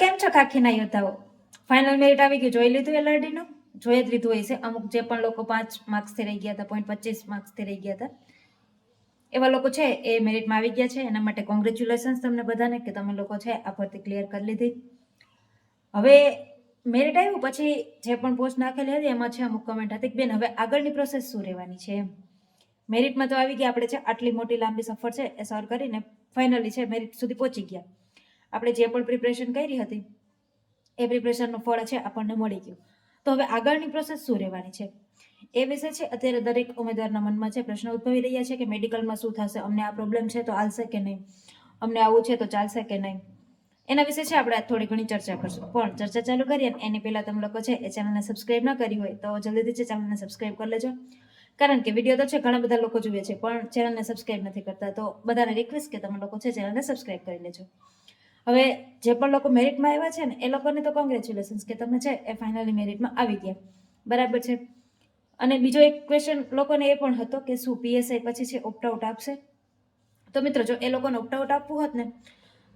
કેમ છો કાકીના યોદ્ધાઓ? Final merit આવી ગયું. જોઈ લીધું એલઆરડીનું? જોઈ જ લીધું હોય છે અમુક જે પણ લોકો પાંચ માર્ક્સથી રહી ગયા હતા પોઈન્ટ પચીસ માર્ક્સથી રહી ગયા હતા. એવા લોકો છે, એ મેરિટમાં આવી ગયા છે. એના માટે કોંગ્રેચ્યુલેશન્સ તમને બધાને કે તમે લોકો છે, આ ભરતી ક્લિયર કરી લીધી. હવે મેરિટ આવ્યું પછી જે પણ પોસ્ટ નાખેલી હતી, એમાં છે અમુક કમેન્ટ હતી બેન, હવે આગળની પ્રોસેસ શું રહેવાની છે? એમ. મેરિટમાં તો આવી ગયા. આપણે છે, આટલી મોટી લાંબી સફર છે, એ સર કરીને ફાઇનલી છે મેરિટ સુધી પહોંચી ગયા. આપણે જે પણ પ્રિપરેશન કરી હતી, એ પ્રિપરેશનનું ફળ છે આપણને મળી ગયું. તો હવે આગળની પ્રોસેસ શું રહેવાની છે? એ વિશે છે, અત્યારે દરેક ઉમેદવારના મનમાં છે, પ્રશ્ન ઉદ્ભવી રહ્યા છે કે મેડિકલમાં શું થશે, અમને આ પ્રોબ્લેમ છે તો હાલશે કે નહીં? અમને આવું છે તો ચાલશે કે નહીં? એના વિશે છે, આપણે થોડી ઘણી ચર્ચા કરશું. પણ ચર્ચા ચાલુ કરીએ એની પહેલાં તમે લોકો છે, એ ચેનલને સબસ્ક્રાઇબ ના કરી હોય તો જલ્દીથી છે ચેનલને સબસ્ક્રાઈબ કરી લેજો. કારણ કે વીડિયો તો છે, ઘણા બધા લોકો જુએ છે, પણ ચેનલને સબસ્ક્રાઇબ નથી કરતા. તો બધાને રિક્વેસ્ટ કે તમે લોકો છે ચેનલને સબસ્ક્રાઇબ કરી લેજો. હવે જે પણ લોકો મેરિટમાં આવ્યા છે ને, એ લોકોને તો કોંગ્રેચ્યુલેશન્સ કે તમે છે એ ફાઇનલી મેરિટમાં આવી ગયા. બરાબર છે? અને બીજો એક ક્વેશ્ચન લોકોને એ પણ હતો કે શું પીએસઆઈ પછી છે ઓપ્ટ આઉટ આપશે? તો મિત્રો, જો એ લોકોને ઓપ્ટ આઉટ આપવું હોત ને,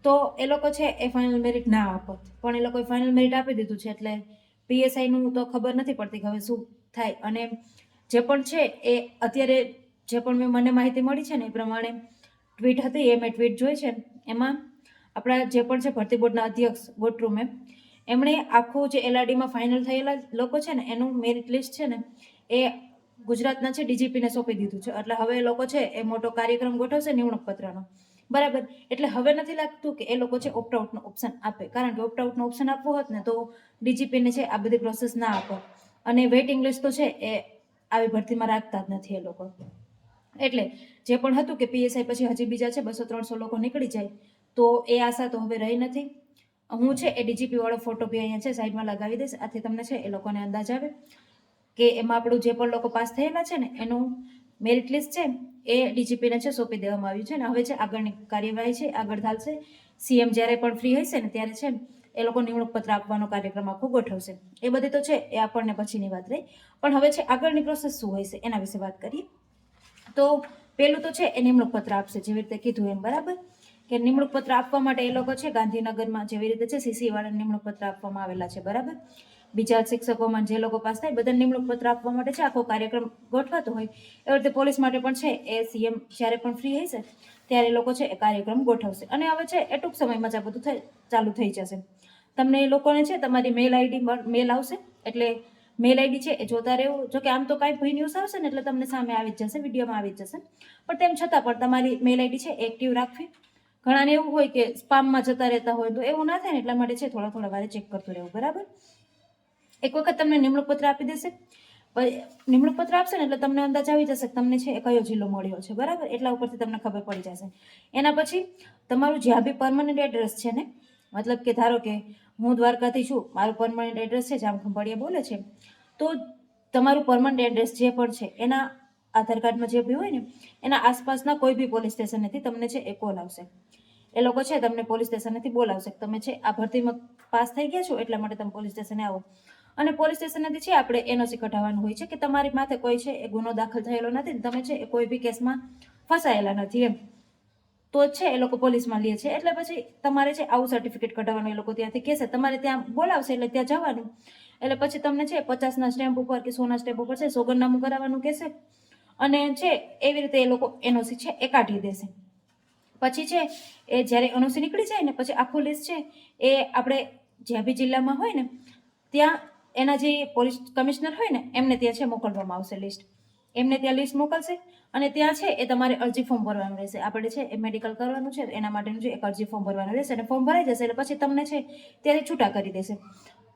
તો એ લોકો છે એ ફાઇનલ મેરિટ ના આપત. પણ એ લોકોએ ફાઇનલ મેરિટ આપી દીધું છે એટલે પીએસઆઈનું તો ખબર નથી પડતી કે હવે શું થાય. અને જે પણ છે એ અત્યારે જે પણ મેં મને માહિતી મળી છે ને એ પ્રમાણે ટ્વીટ હતી, એ મેં ટ્વીટ જોઈ છે. એમાં આપણા જે પણ છે ભરતી બોર્ડના અધ્યક્ષ ગોટરૂમે એમણે આખું જે એલઆરડીમાં ફાઇનલ થયેલા લોકો છે ને, એનું મેરિટ લિસ્ટ છે ને, એ ગુજરાતના છે ડીજીપીને સોંપી દીધું છે. એટલે હવે એ લોકો છે એ મોટો કાર્યક્રમ ગોઠવશે નિમણૂક પત્રનો. બરાબર? એટલે હવે નથી લાગતું કે એ લોકો છે ઓપ્ટ આઉટનો ઓપ્શન આપે. કારણ કે ઓપ્ટ આઉટનો ઓપ્શન આપવો હોત ને, તો ડીજીપીને છે આ બધી પ્રોસેસ ના આપો અને વેઇટિંગ લિસ્ટ તો છે એ આવી ભરતીમાં રાખતા જ નથી એ લોકો. એટલે જે પણ હતું કે પીએસઆઈ પછી હજી બીજા છે બસો ત્રણસો લોકો નીકળી જાય તો એ આશા તો હવે રહી નથી. હું છે એ ડીજીપી વાળો ફોટો બી અહીંયા છે, સાઈડમાં લગાવી દઈશ. આથી તમને છે એ લોકોને અંદાજ આવે કે એમાં આપણું જે પણ લોકો પાસ થયેલા છે ને, એનું મેરિટ લિસ્ટ છે એ ડીજીપીને છે સોંપી દેવામાં આવ્યું છે ને. હવે છે આગળની કાર્યવાહી છે, આગળ ચાલશે. સીએમ જ્યારે પણ ફ્રી હશે ને, ત્યારે છે એ લોકો નિમણૂક પત્ર આપવાનો કાર્યક્રમ આખો ગોઠવશે. એ બધી તો છે એ આપણને પછીની વાત રહી. પણ હવે છે આગળની પ્રોસેસ શું હોય છે એના વિશે વાત કરીએ. તો પહેલું તો છે એ નિમણૂક પત્ર આપશે, જેવી રીતે કીધું એમ, બરાબર? કે નિમણૂક પત્ર આપવા માટે એ લોકો છે, ગાંધીનગરમાં જેવી રીતે છે સીસી વાળા નિમણૂક પત્ર આપવામાં આવેલા છે, બરાબર? બીજા શિક્ષકોમાં જે લોકો પાસ થાય બધા નિમણૂક પત્ર આપવા માટે છે, આખો કાર્યક્રમ ગોઠવાતો હોય. એવી રીતે પોલીસ માટે પણ છે, એ સીએમ જ્યારે પણ ફ્રી હશે, ત્યારે એ લોકો છે, એ કાર્યક્રમ ગોઠવશે. અને હવે છે, એ ટૂંક સમયમાં જ આ બધું ચાલુ થઈ જશે. તમને એ લોકોને છે, તમારી મેલ આઈડી મેલ આવશે, એટલે મેલ આઈડી છે, એ જોતા રહેવું. જો કે આમ તો કાંઈ ભઈ ન્યૂઝ આવશે ને, એટલે તમને સામે આવી જ જશે, વિડીયોમાં આવી જ જશે. પણ તેમ છતાં પણ તમારી મેલ આઈડી છે એક્ટિવ રાખવી. ઘણાને એવું હોય કે સ્પામમાં જતા રહેતા હોય તો એવું ના થાય ને, એટલા માટે છે થોડા થોડા વારે ચેક કરતું રહેવું, બરાબર? એક વખત તમને નિમણૂક પત્ર આપી દેશે. નિમણૂક પત્ર આપશે ને એટલે તમને અંદાજ આવી જશે તમને છે કયો જિલ્લો મળ્યો છે, બરાબર? એટલા ઉપરથી તમને ખબર પડી જશે. એના પછી તમારું જ્યાં બી પરમનન્ટ એડ્રેસ છે ને, મતલબ કે ધારો કે હું દ્વારકાથી છું, મારું પરમનન્ટ એડ્રેસ છે જામ ખંભાળિયા બોલે છે, તો તમારું પરમનન્ટ એડ્રેસ જે પણ છે, એના આધાર કાર્ડમાં જે બી હોય ને, એના આસપાસના કોઈ બી પોલીસ સ્ટેશનેથી તમને છે એ કોલ આવશે. એ લોકો છે તમને પોલીસ સ્ટેશનેથી બોલાવશે. તમે છે, આ ભરતીમાં પાસ થઈ ગયા છો, એટલા માટે તમે પોલીસ સ્ટેશને આવો. અને પોલીસ સ્ટેશનેથી છે, આપણે એનઓસી કઢાવવાનું હોય છે કે તમારી માથે કોઈ છે, એ ગુનો દાખલ થયેલો નથી તમે છે, એ કોઈ બી કેસમાં ફસાયેલા નથી એમ. તો છે, એ લોકો પોલીસમાં લે છે. એટલે પછી તમારે છે, આવું સર્ટિફિકેટ કઢાવવાનું એ લોકો ત્યાંથી કહેશે. તમારે ત્યાં બોલાવશે એટલે ત્યાં જવાનું. એટલે પછી તમને છે, પચાસના સ્ટેમ્પ ઉપર કે સોના સ્ટેમ્પ ઉપર છે, સોગંદનામું કરાવવાનું કહેશે. અને છે, એવી રીતે એ લોકો એનઓસી છે, એ કાઢી દેશે. પછી છે, એ જ્યારે અનુસી નીકળી જાય ને પછી આખું લિસ્ટ છે, એ આપણે જ્યાં બી જિલ્લામાં હોય ને, ત્યાં એના જે પોલીસ કમિશનર હોય ને, એમને ત્યાં છે મોકલવામાં આવશે લિસ્ટ એમને ત્યાં લિસ્ટ મોકલશે અને ત્યાં છે, એ તમારે અરજી ફોર્મ ભરવાનું રહેશે. આપણે છે, એ મેડિકલ કરવાનું છે, એના માટેનું છે એક અરજી ફોર્મ ભરવાનું રહેશે અને ફોર્મ ભરાઈ જશે એટલે પછી તમને છે, ત્યારે છૂટા કરી દેશે.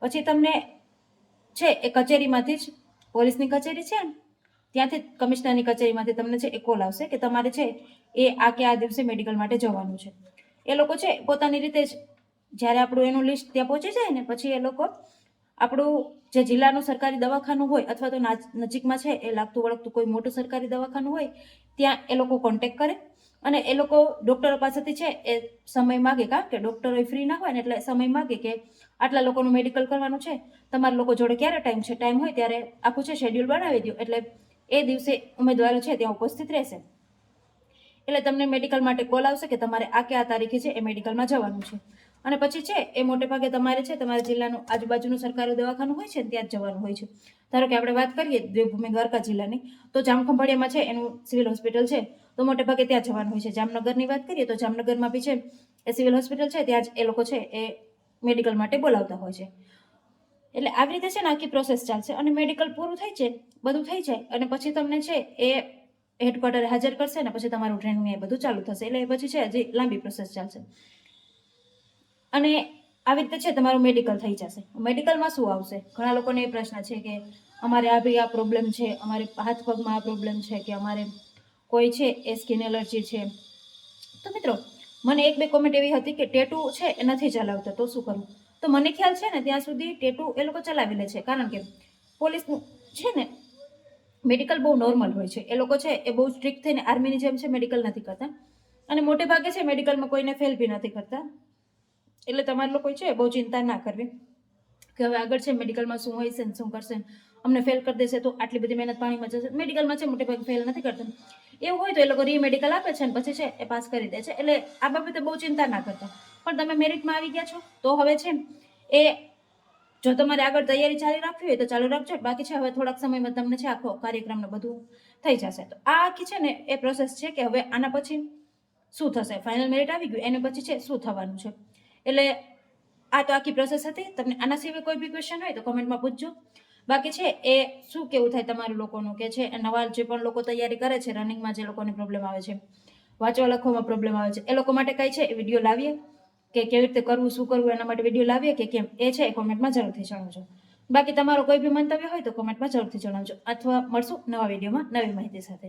પછી તમને છે, એ કચેરીમાંથી જ પોલીસની કચેરી છે ને ત્યાંથી કમિશનરની કચેરીમાંથી તમને છે એ કોલ આવશે કે તમારે છે એ આ કે આ દિવસે મેડિકલ માટે જવાનું છે. એ લોકો છે પોતાની રીતે જ જ્યારે આપણું એનું લિસ્ટ ત્યાં પહોંચી જાય ને પછી એ લોકો આપણું જે જિલ્લાનું સરકારી દવાખાનું હોય અથવા તો નાજ- નજીકમાં છે એ લાગતું વળગતું કોઈ મોટું સરકારી દવાખાનું હોય ત્યાં એ લોકો કોન્ટેક કરે અને એ લોકો ડૉક્ટરો પાસેથી છે એ સમય માગે કારણ કે ડૉક્ટરો ફ્રી ના હોય ને એટલે સમય માગે કે આટલા લોકોનું મેડિકલ કરવાનું છે. તમારા લોકો જોડે ક્યારે ટાઈમ છે? ટાઈમ હોય ત્યારે આખું છે શેડ્યુલ બનાવી દો એટલે એ દિવસે ઉમેદવારો છે ત્યાં ઉપસ્થિત રહેશે. એટલે તમને મેડિકલ માટે કોલ આવશે કે તમારે આ કે આ તારીખે છે એ મેડિકલમાં જવાનું છે. અને પછી છે એ મોટે ભાગે તમારે છે તમારા જિલ્લાનું આજુબાજુનું સરકારી દવાખાનું હોય છે ત્યાં જ જવાનું હોય છે. ધારો કે આપણે વાત કરીએ દેવભૂમિ દ્વારકા જિલ્લાની, તો જામખંભાળિયામાં છે એનું સિવિલ હોસ્પિટલ છે, તો મોટે ભાગે ત્યાં જવાનું હોય છે. જામનગરની વાત કરીએ તો જામનગરમાં બી છે એ સિવિલ હોસ્પિટલ છે, ત્યાં જ એ લોકો છે એ મેડિકલ માટે બોલાવતા હોય છે. એટલે આવી રીતે છે ને આખી પ્રોસેસ ચાલશે અને મેડિકલ પૂરું થઈ છે, બધું થઈ જાય અને પછી તમને છે એ હેડક્વાર્ટરે હાજર કરશે ને પછી તમારું ટ્રેનિંગ એ બધું ચાલુ થશે. એટલે એ પછી છે હજી લાંબી પ્રોસેસ ચાલશે. અને આવી રીતે છે તમારું મેડિકલ થઈ જશે. મેડિકલમાં શું આવશે? ઘણા લોકોને એ પ્રશ્ન છે કે અમારે આ ભાઈ આ પ્રોબ્લેમ છે, અમારે હાથ પગમાં આ પ્રોબ્લેમ છે કે અમારે કોઈ છે એ સ્કિન એલર્જી છે. તો મિત્રો, મને એક બે કોમેન્ટ એવી હતી કે ટેટુ છે એ નથી ચલાવતા, તો શું કરું? તો મને ખ્યાલ છે ને ત્યાં સુધી ટેટુ એ લોકો ચલાવી લે છે. કારણ કે પોલીસનું છે ને મેડિકલ બહુ નોર્મલ હોય છે. એ લોકો છે, એ બહુ સ્ટ્રિક્ટ થઈને આર્મીની જેમ છે મેડિકલ નથી કરતા. અને મોટે ભાગે છે મેડિકલમાં કોઈને ફેલ બી નથી કરતા. એટલે તમારે લોકો છે, બહુ ચિંતા ના કરવી. કે હવે આગળ છે, મેડિકલમાં શું હોય છે ને શું કરશે અમને ફેલ કરી દેશે તો આટલી બધી મહેનત પાણીમાં જશે. મેડિકલમાં છે, મોટે ભાગે ફેલ નથી કરતા. એવું હોય તો એ લોકો રી મેડિકલ આપે છે ને પછી છે, એ પાસ કરી દે છે. એટલે આ બાબતે બહુ ચિંતા ના કરતા. પણ તમે મેરિટમાં આવી ગયા છો, તો હવે છે એ જો તમારે આગળ તૈયારી ચાલી રાખવી હોય તો ચાલુ રાખજો. બાકી છે, હવે થોડાક સમયમાં તમને છે, આખો કાર્યક્રમને બધું થઈ જશે. તો આ આખી છે ને, એ પ્રોસેસ છે કે હવે આના પછી શું થશે? ફાઇનલ મેરિટ આવી ગયું, એને પછી છે, શું થવાનું છે? એટલે આ તો આખી પ્રોસેસ હતી. તમને આના સિવાય કોઈ બી ક્વેશ્ચન હોય તો કોમેન્ટમાં પૂછજો. બાકી છે એ શું કેવું થાય તમારું લોકોનું કે છે? નવા જે પણ લોકો તૈયારી કરે છે રનિંગમાં જે લોકોને પ્રોબ્લેમ આવે છે, વાંચવા લખવામાં પ્રોબ્લેમ આવે છે, એ લોકો માટે કઈ છે? એ વીડિયો લાવીએ. કે કેવી રીતે કરવું, શું કરવું, એના માટે વીડિયો લાવીએ કે કેમ? એ છે એ કોમેન્ટમાં જરૂરથી જણાવજો. બાકી તમારો કોઈ બી મંતવ્ય હોય તો કોમેન્ટમાં જરૂરથી જણાવજો. અથવા મળશું નવા વિડીયોમાં નવી માહિતી સાથે.